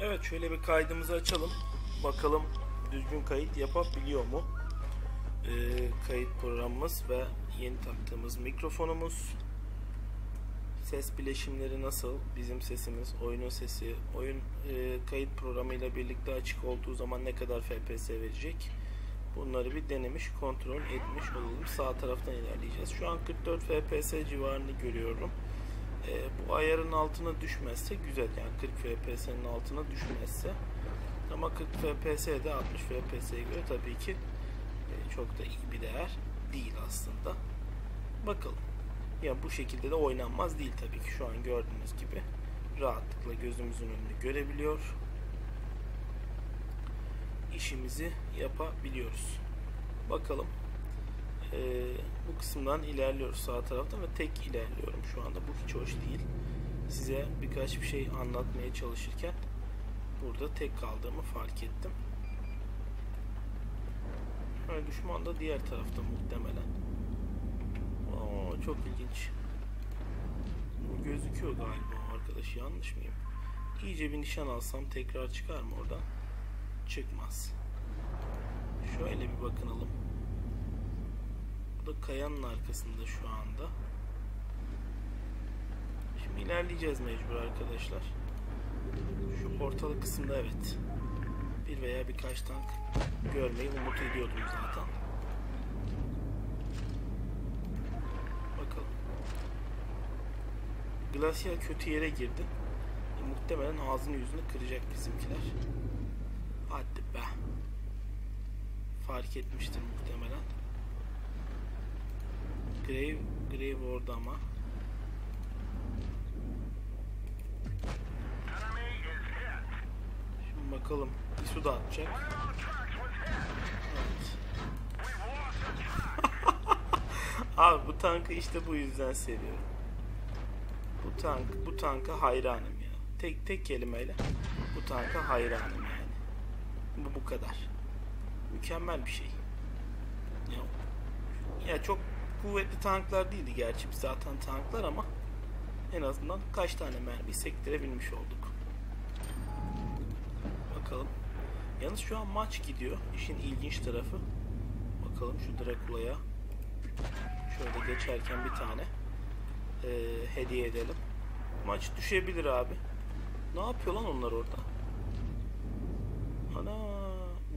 Evet şöyle bir kaydımızı açalım. Bakalım düzgün kayıt yapabiliyor mu? Ee, kayıt programımız ve yeni taktığımız mikrofonumuz. Ses bileşimleri nasıl? Bizim sesimiz, oyunun sesi, oyun e, kayıt programıyla birlikte açık olduğu zaman ne kadar FPS verecek? Bunları bir denemiş, kontrol etmiş olalım. Sağ taraftan ilerleyeceğiz. Şu an 44 FPS civarını görüyorum. E, bu ayarın altına düşmezse güzel. Yani 40 FPS'nin altına düşmezse. Ama 40 FPS de 60 FPS'ye göre tabii ki e, çok da iyi bir değer değil aslında. Bakalım. Yani bu şekilde de oynanmaz değil tabii ki. Şu an gördüğünüz gibi rahatlıkla gözümüzün önünü görebiliyor. İşimizi yapabiliyoruz. Bakalım. Ee, bu kısımdan ilerliyoruz sağ taraftan ve tek ilerliyorum şu anda. Bu hiç hoş değil. Size birkaç bir şey anlatmaya çalışırken burada tek kaldığımı fark ettim. Ha, düşman da diğer tarafta muhtemelen. Oo, çok ilginç. Bu gözüküyor galiba arkadaş. Yanlış mıyım? İyice bir nişan alsam tekrar çıkar mı oradan? Çıkmaz. Şöyle bir bakınalım. Da kayanın arkasında şu anda. Şimdi ilerleyeceğiz mecbur arkadaşlar. Şu ortalık kısımda evet. Bir veya birkaç tank görmeyi umut ediyordum zaten. Bakalım. Glacier kötü yere girdi. E, muhtemelen ağzını yüzünü kıracak bizimkiler. Hadi be. Fark etmiştir muhtemelen. Grave, Grave orada ama. Şimdi bakalım. İsu da atacak. Evet. Abi bu tankı işte bu yüzden seviyorum. Bu tank, bu tanka hayranım ya. Tek tek kelimeyle bu tanka hayranım yani. Bu bu kadar. Mükemmel bir şey. Ya, ya çok kuvvetli tanklar değildi gerçi biz zaten tanklar ama en azından kaç tane mermi sektirebilmiş olduk. Bakalım. Yalnız şu an maç gidiyor. İşin ilginç tarafı. Bakalım şu Drakula'ya şöyle geçerken bir tane e, hediye edelim. Maç düşebilir abi. Ne yapıyor lan onlar orada? Ana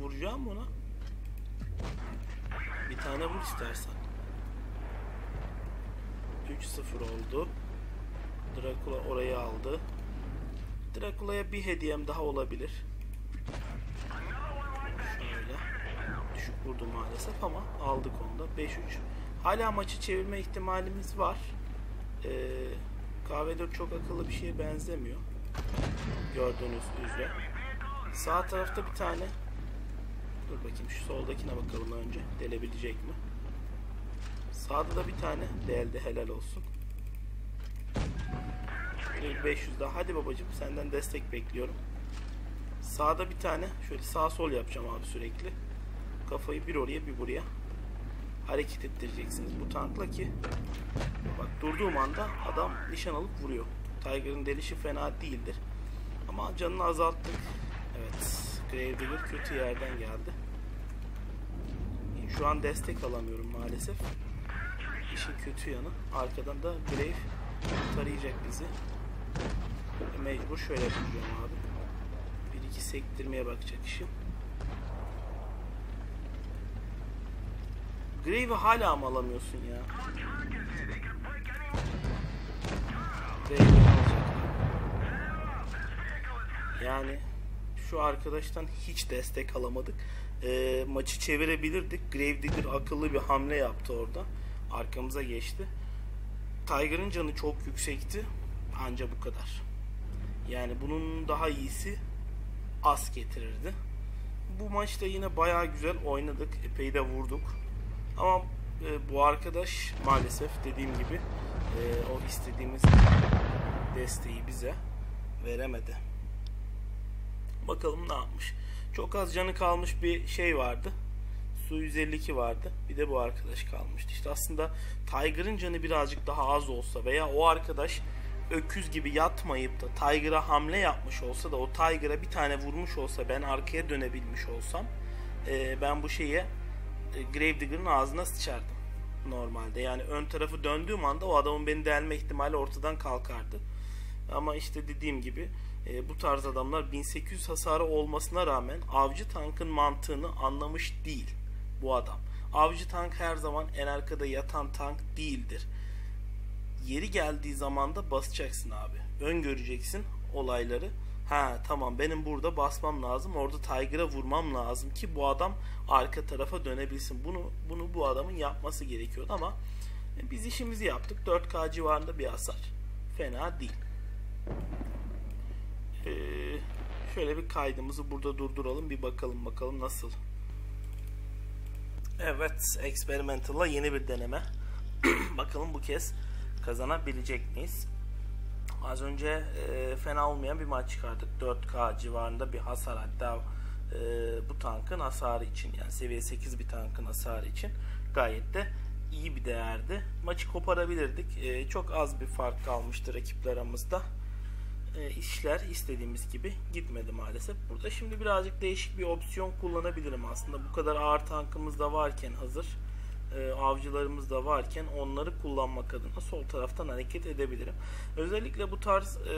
vuracağım ona. Bir tane vur istersen. 3-0 oldu. Drakula orayı aldı. Drakula'ya bir hediyem daha olabilir. Şöyle. Düşük vurdu maalesef ama aldık onu da. 5-3. Hala maçı çevirme ihtimalimiz var. Ee, KV4 çok akıllı bir şeye benzemiyor. Gördüğünüz üzere. Sağ tarafta bir tane Dur bakayım şu soldakine bakalım önce. Delebilecek mi? Sağda da bir tane deldi helal olsun. Bir 500 daha. Hadi babacım senden destek bekliyorum. Sağda bir tane şöyle sağ sol yapacağım abi sürekli. Kafayı bir oraya bir buraya hareket ettireceksiniz bu tankla ki bak durduğum anda adam nişan alıp vuruyor. Tiger'ın delişi fena değildir. Ama canını azalttık. Evet. Gravedigger kötü yerden geldi. Şu an destek alamıyorum maalesef. İşin kötü yanı. Arkadan da Grave tarayacak bizi. E, mecbur şöyle yapacağım abi. Bir iki sektirmeye bakacak işim. Grave'i hala mı alamıyorsun ya? Yani şu arkadaştan hiç destek alamadık. E, maçı çevirebilirdik. Gravedigger akıllı bir hamle yaptı orada. Arkamıza geçti. Tiger'ın canı çok yüksekti. Anca bu kadar. Yani bunun daha iyisi az getirirdi. Bu maçta yine bayağı güzel oynadık. Epey de vurduk. Ama e, bu arkadaş maalesef dediğim gibi e, o istediğimiz desteği bize veremedi. Bakalım ne yapmış. Çok az canı kalmış bir şey vardı. Su 152 vardı. Bir de bu arkadaş kalmıştı. İşte aslında Tiger'ın canı birazcık daha az olsa veya o arkadaş öküz gibi yatmayıp da Tiger'a hamle yapmış olsa da o Tiger'a bir tane vurmuş olsa ben arkaya dönebilmiş olsam e, ben bu şeye e, Gravedigger'ın ağzına sıçardım normalde. Yani ön tarafı döndüğüm anda o adamın beni delme ihtimali ortadan kalkardı. Ama işte dediğim gibi e, bu tarz adamlar 1800 hasarı olmasına rağmen avcı tankın mantığını anlamış değil bu adam. Avcı tank her zaman en arkada yatan tank değildir. Yeri geldiği zaman da basacaksın abi. Öngöreceksin olayları. Ha tamam benim burada basmam lazım. Orada Tiger'a vurmam lazım ki bu adam arka tarafa dönebilsin. Bunu bunu bu adamın yapması gerekiyordu ama biz işimizi yaptık. 4K civarında bir hasar. Fena değil. Ee, şöyle bir kaydımızı burada durduralım. Bir bakalım bakalım nasıl. Evet, Experimental'la yeni bir deneme. bakalım bu kez kazanabilecek miyiz? Az önce e, fena olmayan bir maç çıkardık. 4K civarında bir hasar hatta e, bu tankın hasarı için yani seviye 8 bir tankın hasarı için gayet de iyi bir değerdi. Maçı koparabilirdik. E, çok az bir fark kalmıştı rakipler aramızda. İşler istediğimiz gibi gitmedi maalesef. Burada şimdi birazcık değişik bir opsiyon kullanabilirim aslında. Bu kadar ağır tankımız da varken hazır e, avcılarımız da varken onları kullanmak adına sol taraftan hareket edebilirim. Özellikle bu tarz e,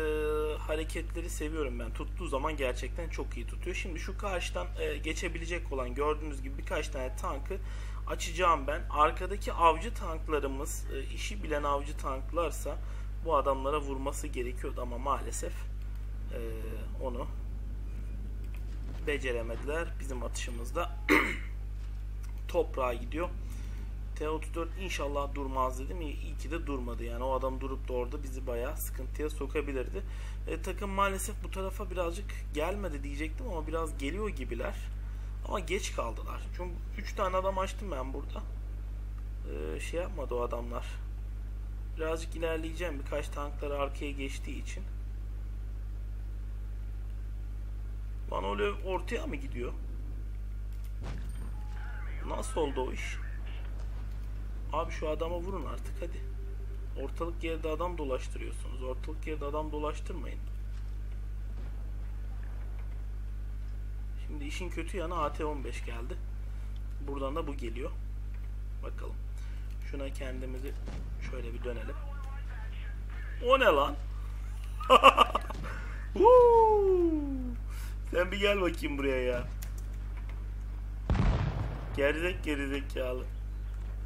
hareketleri seviyorum ben. Tuttuğu zaman gerçekten çok iyi tutuyor. Şimdi şu karşıdan e, geçebilecek olan gördüğünüz gibi birkaç tane tankı açacağım ben. Arkadaki avcı tanklarımız e, işi bilen avcı tanklarsa bu adamlara vurması gerekiyordu ama maalesef e, onu beceremediler. Bizim atışımızda toprağa gidiyor. T34 inşallah durmaz dedim. İyi ki de durmadı yani. O adam durup da orada bizi bayağı sıkıntıya sokabilirdi. E, takım maalesef bu tarafa birazcık gelmedi diyecektim ama biraz geliyor gibiler. Ama geç kaldılar. Çünkü 3 tane adam açtım ben burada. E, şey yapmadı o adamlar. Birazcık ilerleyeceğim. Birkaç tanklar arkaya geçtiği için. Öyle ortaya mı gidiyor? Nasıl oldu o iş? Abi şu adama vurun artık hadi. Ortalık yerde adam dolaştırıyorsunuz. Ortalık yerde adam dolaştırmayın. Şimdi işin kötü yanı AT-15 geldi. Buradan da bu geliyor. Bakalım. Şuna kendimizi şöyle bir dönelim. O ne lan? Sen bir gel bakayım buraya ya. Gerizek gerizekalı.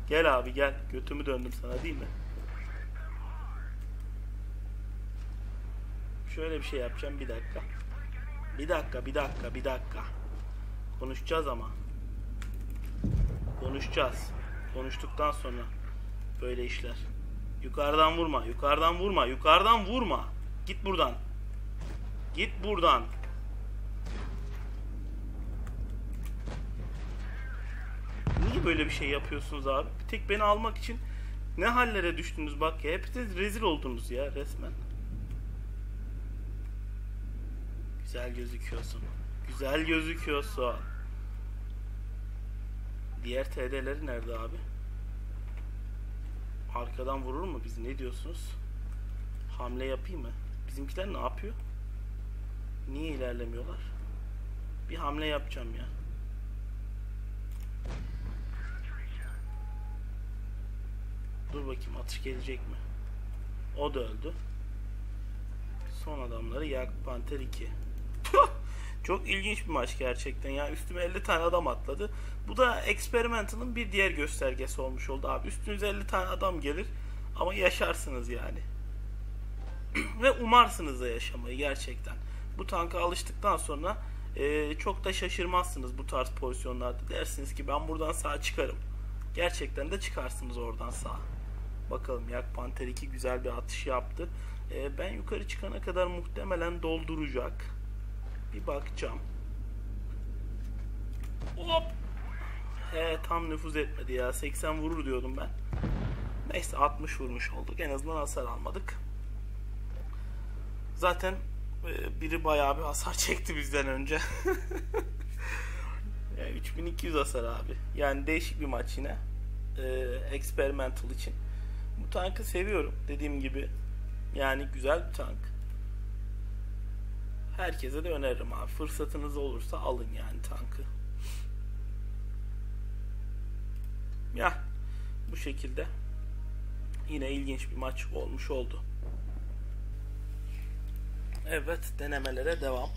Gel abi gel. Götümü döndüm sana değil mi? Şöyle bir şey yapacağım bir dakika. Bir dakika bir dakika bir dakika. Konuşacağız ama. Konuşacağız. Konuştuktan sonra böyle işler. Yukarıdan vurma, yukarıdan vurma, yukarıdan vurma. Git buradan. Git buradan. Böyle bir şey yapıyorsunuz abi? Bir tek beni almak için ne hallere düştünüz bak ya. Hepiniz rezil oldunuz ya resmen. Güzel gözüküyorsun. Güzel gözüküyorsun. Diğer TD'leri nerede abi? Arkadan vurur mu bizi? Ne diyorsunuz? Hamle yapayım mı? Bizimkiler ne yapıyor? Niye ilerlemiyorlar? Bir hamle yapacağım ya. Dur bakayım atış gelecek mi? O da öldü. Son adamları Yak Panter 2. Çok ilginç bir maç gerçekten ya. Üstüme 50 tane adam atladı. Bu da Experimental'ın bir diğer göstergesi olmuş oldu abi. Üstünüze 50 tane adam gelir ama yaşarsınız yani. Ve umarsınız da yaşamayı gerçekten. Bu tanka alıştıktan sonra e, çok da şaşırmazsınız bu tarz pozisyonlarda. Dersiniz ki ben buradan sağ çıkarım. Gerçekten de çıkarsınız oradan sağ. Bakalım Yak Panter 2 güzel bir atış yaptı. E, ben yukarı çıkana kadar muhtemelen dolduracak. Bir bakacağım. Hop. He tam nüfuz etmedi ya. 80 vurur diyordum ben. Neyse 60 vurmuş olduk. En azından hasar almadık. Zaten e, biri bayağı bir hasar çekti bizden önce. yani 3200 hasar abi. Yani değişik bir maç yine. E, experimental için. Bu tankı seviyorum. Dediğim gibi Yani güzel bir tank. Herkese de öneririm abi. Fırsatınız olursa alın yani tankı. Ya bu şekilde yine ilginç bir maç olmuş oldu. Evet denemelere devam.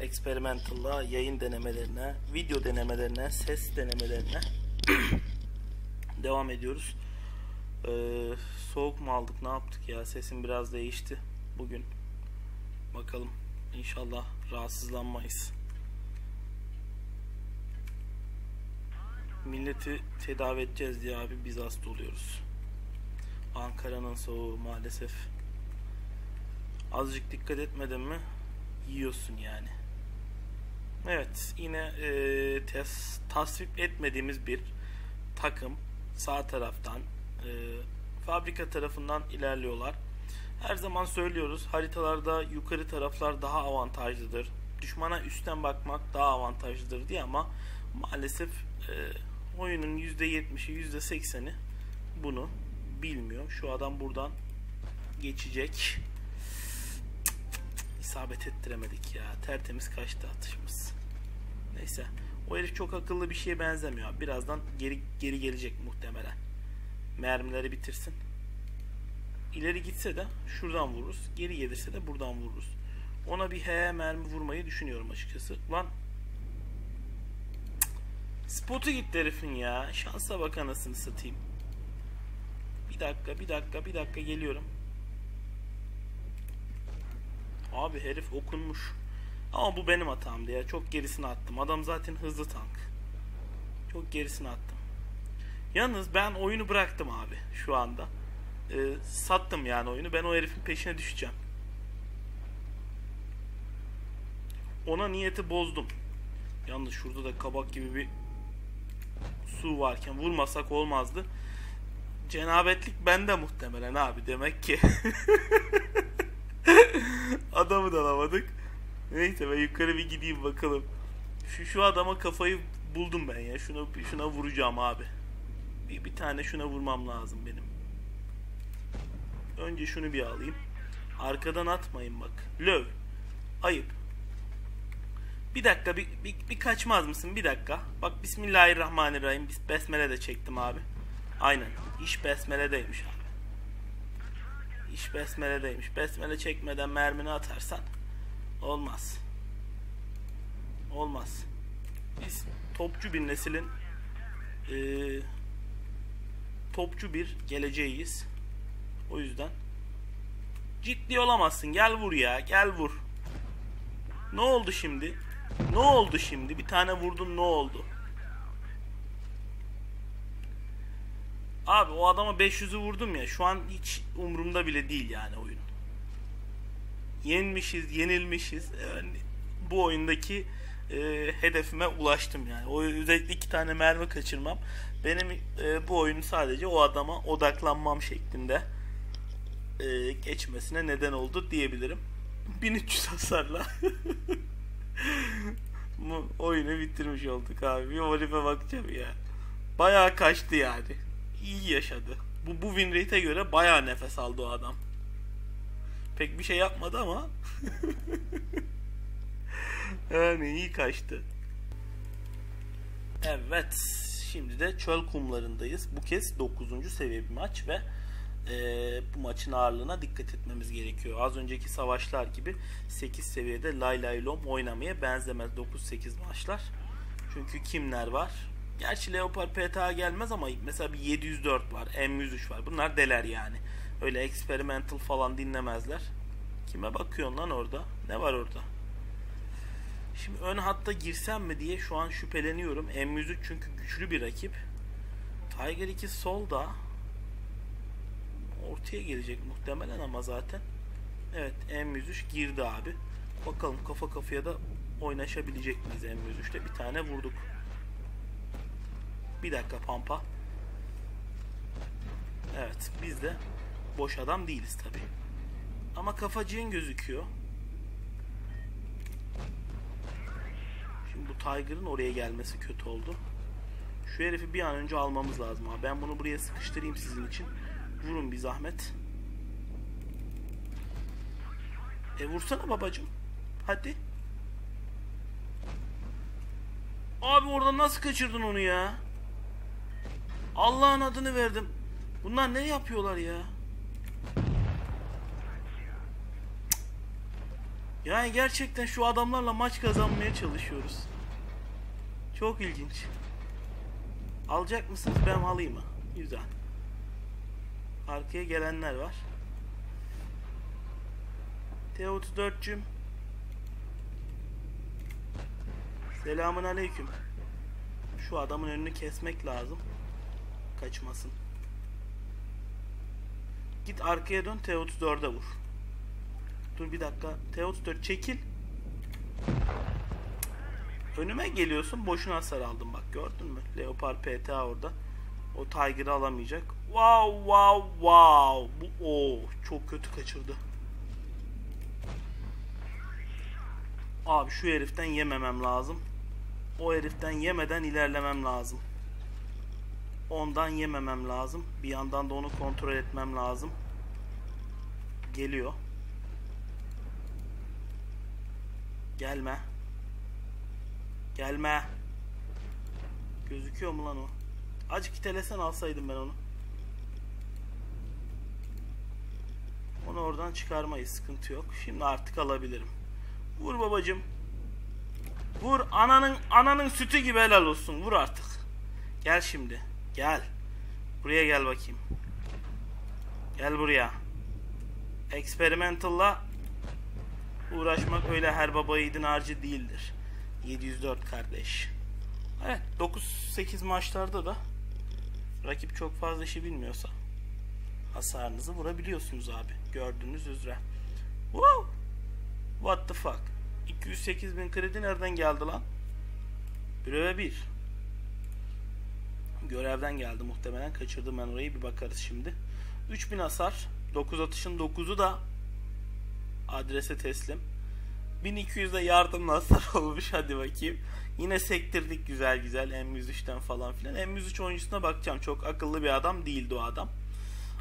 Experimental'la yayın denemelerine, video denemelerine, ses denemelerine devam ediyoruz. Ee, soğuk mu aldık ne yaptık ya sesim biraz değişti bugün. Bakalım inşallah rahatsızlanmayız. Milleti tedavi edeceğiz diye abi biz hasta oluyoruz. Ankara'nın soğuğu maalesef. Azıcık dikkat etmedin mi yiyorsun yani. Evet yine e, tes, tasvip etmediğimiz bir takım sağ taraftan e, fabrika tarafından ilerliyorlar. Her zaman söylüyoruz haritalarda yukarı taraflar daha avantajlıdır. Düşmana üstten bakmak daha avantajlıdır diye ama maalesef e, oyunun %70'i %80'i bunu bilmiyor. Şu adam buradan geçecek. İsabet ettiremedik ya. Tertemiz kaçtı atışımız. Neyse. O herif çok akıllı bir şeye benzemiyor. Birazdan geri geri gelecek muhtemelen. Mermileri bitirsin. İleri gitse de şuradan vururuz. Geri gelirse de buradan vururuz. Ona bir he mermi vurmayı düşünüyorum açıkçası. Lan Spotu gitti herifin ya. Şansa bak anasını satayım. Bir dakika, bir dakika, bir dakika geliyorum. Abi herif okunmuş. Ama bu benim hatamdı ya. Çok gerisine attım. Adam zaten hızlı tank. Çok gerisine attım. Yalnız ben oyunu bıraktım abi şu anda. Ee, sattım yani oyunu. Ben o herifin peşine düşeceğim. Ona niyeti bozdum. Yalnız şurada da kabak gibi bir su varken vurmasak olmazdı. Cenabetlik bende muhtemelen abi demek ki. Adamı da alamadık. Neyse ben yukarı bir gideyim bakalım. Şu şu adama kafayı buldum ben ya. Şuna şuna vuracağım abi. Bir, bir tane şuna vurmam lazım benim. Önce şunu bir alayım. Arkadan atmayın bak. Löv. Ayıp. Bir dakika bir, bir, bir kaçmaz mısın? Bir dakika. Bak Bismillahirrahmanirrahim. Besmele de çektim abi. Aynen. İş besmeledeymiş abi. İş besmeledeymiş. Besmele çekmeden mermini atarsan olmaz. Olmaz. Biz topçu bir neslin e, topçu bir geleceğiyiz. O yüzden ciddi olamazsın. Gel vur ya. Gel vur. Ne oldu şimdi? Ne oldu şimdi? Bir tane vurdun ne oldu? Abi o adama 500'ü vurdum ya. Şu an hiç umurumda bile değil yani oyun. Yenmişiz, yenilmişiz. Yani bu oyundaki e, hedefime ulaştım yani. O özellikle iki tane mermi kaçırmam benim e, bu oyunu sadece o adama odaklanmam şeklinde e, geçmesine neden oldu diyebilirim. 1300 hasarla bu oyunu bitirmiş olduk abi. Bir o herife bakacağım ya. Bayağı kaçtı yani. İyi yaşadı. Bu, bu win rate'e göre bayağı nefes aldı o adam. Pek bir şey yapmadı ama yani iyi kaçtı. Evet. Şimdi de çöl kumlarındayız. Bu kez 9. seviye bir maç ve e, bu maçın ağırlığına dikkat etmemiz gerekiyor. Az önceki savaşlar gibi 8 seviyede lay lay lom oynamaya benzemez 9-8 maçlar. Çünkü kimler var? Gerçi Leopard PTA gelmez ama mesela bir 704 var, M103 var. Bunlar deler yani. Öyle experimental falan dinlemezler. Kime bakıyorsun lan orada? Ne var orada? Şimdi ön hatta girsem mi diye şu an şüpheleniyorum. M103 çünkü güçlü bir rakip. Tiger 2 solda. Ortaya gelecek muhtemelen ama zaten. Evet M103 girdi abi. Bakalım kafa kafaya da oynaşabilecek miyiz M103'te? Bir tane vurduk. Bir dakika pampa. Evet biz de boş adam değiliz tabi. Ama kafacığın gözüküyor. Şimdi bu Tiger'ın oraya gelmesi kötü oldu. Şu herifi bir an önce almamız lazım abi. Ben bunu buraya sıkıştırayım sizin için. Vurun bir zahmet. E vursana babacım. Hadi. Abi orada nasıl kaçırdın onu ya? Allah'ın adını verdim. Bunlar ne yapıyorlar ya? Yani gerçekten şu adamlarla maç kazanmaya çalışıyoruz. Çok ilginç. Alacak mısınız? Ben alayım mı? Güzel. Arkaya gelenler var. T34'cüm. Selamun aleyküm. Şu adamın önünü kesmek lazım. Kaçmasın. Git arkaya dön T34'e vur. Dur bir dakika. T34 çekil. Önüme geliyorsun. Boşuna hasar aldım bak gördün mü? Leopard PTA orada. O Tiger'ı alamayacak. Wow wow wow. Bu o çok kötü kaçırdı. Abi şu heriften yememem lazım. O heriften yemeden ilerlemem lazım. Ondan yememem lazım. Bir yandan da onu kontrol etmem lazım. Geliyor. Gelme. Gelme. Gözüküyor mu lan o? Acık itelesen alsaydım ben onu. Onu oradan çıkarmayız. Sıkıntı yok. Şimdi artık alabilirim. Vur babacım. Vur ananın ananın sütü gibi helal olsun. Vur artık. Gel şimdi. Gel. Buraya gel bakayım. Gel buraya. Experimental'la uğraşmak öyle her baba yiğidin harcı değildir. 704 kardeş. Evet 9-8 maçlarda da rakip çok fazla işi bilmiyorsa hasarınızı vurabiliyorsunuz abi. Gördüğünüz üzere. Wow. What the fuck? 208 bin kredi nereden geldi lan? 1 ve 1. Görevden geldi muhtemelen. Kaçırdım ben orayı. Bir bakarız şimdi. 3000 hasar. 9 atışın 9'u da adrese teslim. 1200'de yardımla hasar olmuş. Hadi bakayım. Yine sektirdik güzel güzel M103'ten falan filan. M103 oyuncusuna bakacağım. Çok akıllı bir adam değildi o adam.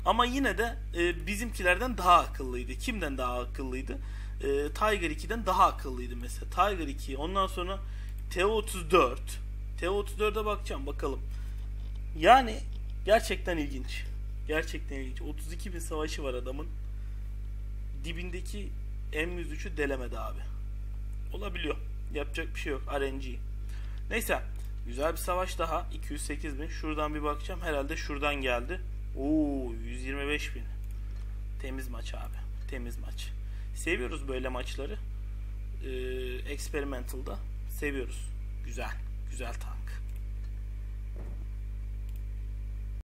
Ama yine de e, bizimkilerden daha akıllıydı. Kimden daha akıllıydı? E, Tiger 2'den daha akıllıydı mesela. Tiger 2 ondan sonra T34. T34'e bakacağım bakalım. Yani gerçekten ilginç. Gerçekten ilginç. 32 bin savaşı var adamın. Dibindeki M103'ü delemedi abi. Olabiliyor. Yapacak bir şey yok. RNG. Neyse. Güzel bir savaş daha. 208 bin. Şuradan bir bakacağım. Herhalde şuradan geldi. Oo 125 bin. Temiz maç abi. Temiz maç. Seviyoruz böyle maçları. Ee, experimental'da seviyoruz. Güzel. Güzel tank.